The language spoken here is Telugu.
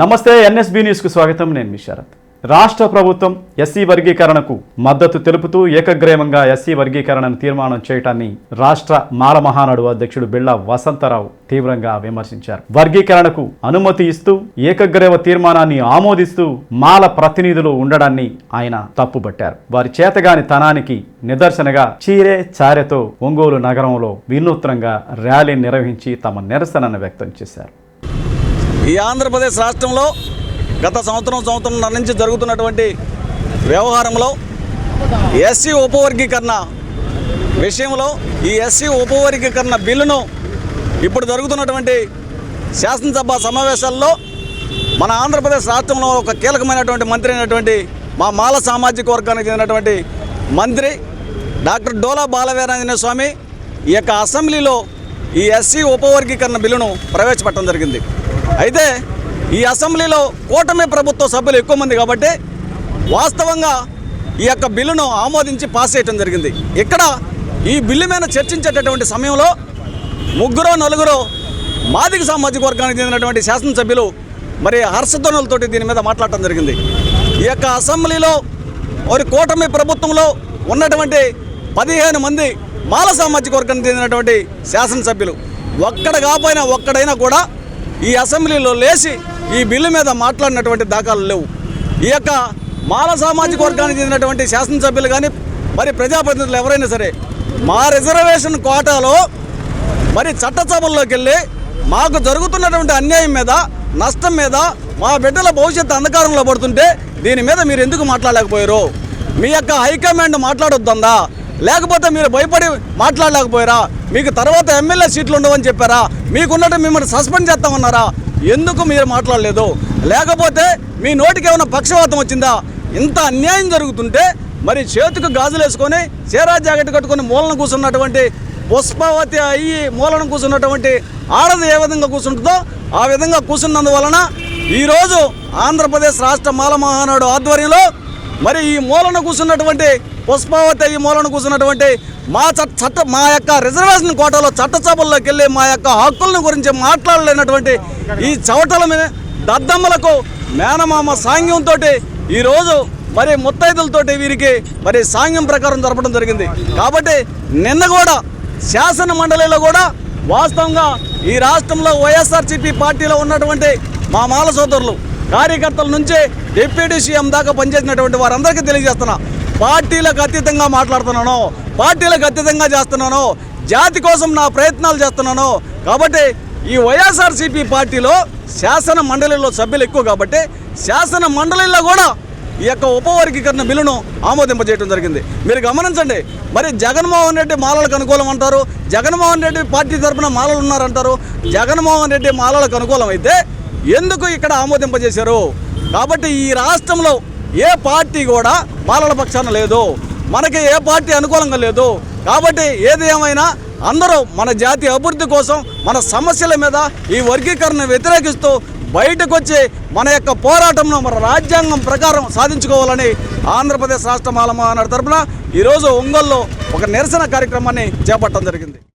నమస్తే ఎన్ఎస్బి న్యూస్కు స్వాగతం. నేను మీ శరత్. రాష్ట్ర ప్రభుత్వం ఎస్సీ వర్గీకరణకు మద్దతు తెలుపుతూ ఏకగ్రీవంగా ఎస్సీ వర్గీకరణను తీర్మానం చేయటాన్ని రాష్ట్ర మాలమహానాడు అధ్యక్షుడు బిళ్ళ వసంతరావు తీవ్రంగా విమర్శించారు. వర్గీకరణకు అనుమతి ఇస్తూ ఏకగ్రీవ తీర్మానాన్ని ఆమోదిస్తూ మాల ప్రతినిధులు ఉండడాన్ని ఆయన తప్పుబట్టారు. వారి చేతగాని తనానికి నిదర్శనగా చీరే చారెతో ఒంగోలు నగరంలో వినూత్నంగా ర్యాలీ నిర్వహించి తమ నిరసనను వ్యక్తం చేశారు. ఈ ఆంధ్రప్రదేశ్ రాష్ట్రంలో గత సంవత్సరం సంవత్సరం నుంచి జరుగుతున్నటువంటి వ్యవహారంలో ఎస్సీ ఉపవర్గీకరణ విషయంలో ఈ ఎస్సీ ఉపవర్గీకరణ బిల్లును ఇప్పుడు జరుగుతున్నటువంటి శాసనసభ సమావేశాల్లో మన ఆంధ్రప్రదేశ్ రాష్ట్రంలో ఒక కీలకమైనటువంటి మంత్రి అయినటువంటి మా మాల సామాజిక వర్గానికి చెందినటువంటి మంత్రి డాక్టర్ డోలా బాలవీరాంజనేయ స్వామి ఈ యొక్క అసెంబ్లీలో ఈ ఎస్సీ ఉపవర్గీకరణ బిల్లును ప్రవేశపెట్టడం జరిగింది. అయితే ఈ అసెంబ్లీలో కూటమి ప్రభుత్వ సభ్యులు ఎక్కువ మంది కాబట్టి వాస్తవంగా ఈ యొక్క బిల్లును ఆమోదించి పాస్ చేయడం జరిగింది. ఇక్కడ ఈ బిల్లు మీద చర్చించేటటువంటి సమయంలో ముగ్గురో నలుగురో మాదిక సామాజిక వర్గానికి చెందినటువంటి శాసనసభ్యులు మరి హర్షధ్వనులతోటి దీని మీద మాట్లాడటం జరిగింది. ఈ యొక్క అసెంబ్లీలో మరి కూటమి ప్రభుత్వంలో ఉన్నటువంటి పదిహేను మంది మాల సామాజిక వర్గానికి చెందినటువంటి శాసనసభ్యులు. ఒక్కడ కాపోయినా ఒక్కడైనా కూడా ఈ అసెంబ్లీలో లేచి ఈ బిల్లు మీద మాట్లాడినటువంటి దాఖలు లేవు. ఈ యొక్క మాల సామాజిక వర్గానికి చెందినటువంటి శాసనసభ్యులు కానీ మరి ప్రజాప్రతినిధులు ఎవరైనా సరే మా రిజర్వేషన్ కోటాలో మరి చట్టసభల్లోకి వెళ్ళి మాకు జరుగుతున్నటువంటి అన్యాయం మీద నష్టం మీద మా బిడ్డల భవిష్యత్తు అంధకారంలో పడుతుంటే దీని మీద మీరు ఎందుకు మాట్లాడలేకపోయారు? మీ యొక్క హైకమాండ్ మాట్లాడొద్దందా? లేకపోతే మీరు భయపడి మాట్లాడలేకపోయారా? మీకు తర్వాత ఎమ్మెల్యే సీట్లు ఉండవని చెప్పారా? మీకున్నట్టు మిమ్మల్ని సస్పెండ్ చేస్తామన్నారా? ఎందుకు మీరు మాట్లాడలేదు? లేకపోతే మీ నోటికి ఏమైనా పక్షవాతం వచ్చిందా? ఇంత అన్యాయం జరుగుతుంటే మరి చేతికి గాజులు వేసుకొని చీరా జాకెట్ కట్టుకొని మూలన కూర్చున్నటువంటి పుష్పవతి అయ్యి మూలన కూర్చున్నటువంటి ఆడది ఏ విధంగా కూర్చుంటుందో ఆ విధంగా కూర్చున్నందువలన ఈరోజు ఆంధ్రప్రదేశ్ రాష్ట్ర మాల మహానాడు ఆధ్వర్యంలో మరి ఈ మూలన కూర్చున్నటువంటి పుష్పావతి ఈ మూలన కూర్చున్నటువంటి మా చట్ట చట్ట మా యొక్క రిజర్వేషన్ కోటాలో చట్టసభల్లోకి వెళ్ళి మా యొక్క హక్కులను గురించి మాట్లాడలేనటువంటి ఈ చవటల మీద దద్దమ్మలకు మేనమామ సాంగ్యంతో ఈరోజు మరి ముత్తైదులతోటి వీరికి మరి సాంగ్యం ప్రకారం జరపడం జరిగింది. కాబట్టి నిన్న కూడా శాసన మండలిలో కూడా వాస్తవంగా ఈ రాష్ట్రంలో వైఎస్ఆర్సీపీ పార్టీలో ఉన్నటువంటి మా మాల సోదరులు కార్యకర్తల నుంచి డిప్యూటీ సీఎం దాకా పనిచేసినటువంటి వారందరికీ తెలియజేస్తున్నా. పార్టీలకు అతీతంగా మాట్లాడుతున్నాను. పార్టీలకు అతీతంగా చేస్తున్నాను. జాతి కోసం నా ప్రయత్నాలు చేస్తున్నాను. కాబట్టి ఈ వైఎస్ఆర్సీపీ పార్టీలో శాసన మండలిలో సభ్యులు ఎక్కువ కాబట్టి శాసన మండలిలో కూడా ఈ యొక్క ఉపవర్గీకరణ బిల్లును ఆమోదింపజేయడం జరిగింది. మీరు గమనించండి. మరి జగన్మోహన్ రెడ్డి మాలలకు అనుకూలం అంటారు. జగన్మోహన్ రెడ్డి పార్టీ తరఫున మాలలు ఉన్నారంటారు జగన్మోహన్ రెడ్డి మాలలకు అనుకూలం అయితే ఎందుకు ఇక్కడ ఆమోదింపజేశారు? కాబట్టి ఈ రాష్ట్రంలో ఏ పార్టీ కూడా బాలల పక్షాన లేదు. మనకి ఏ పార్టీ అనుకూలంగా లేదు. కాబట్టి ఏది ఏమైనా అందరూ మన జాతి అభివృద్ధి కోసం మన సమస్యల మీద ఈ వర్గీకరణ వ్యతిరేకిస్తూ బయటకు వచ్చి మన యొక్క పోరాటంను మన రాజ్యాంగం ప్రకారం సాధించుకోవాలని ఆంధ్రప్రదేశ్ రాష్ట్ర మాల తరఫున తరపున ఈరోజు ఒంగోల్లో ఒక నిరసన కార్యక్రమాన్ని చేపట్టడం జరిగింది.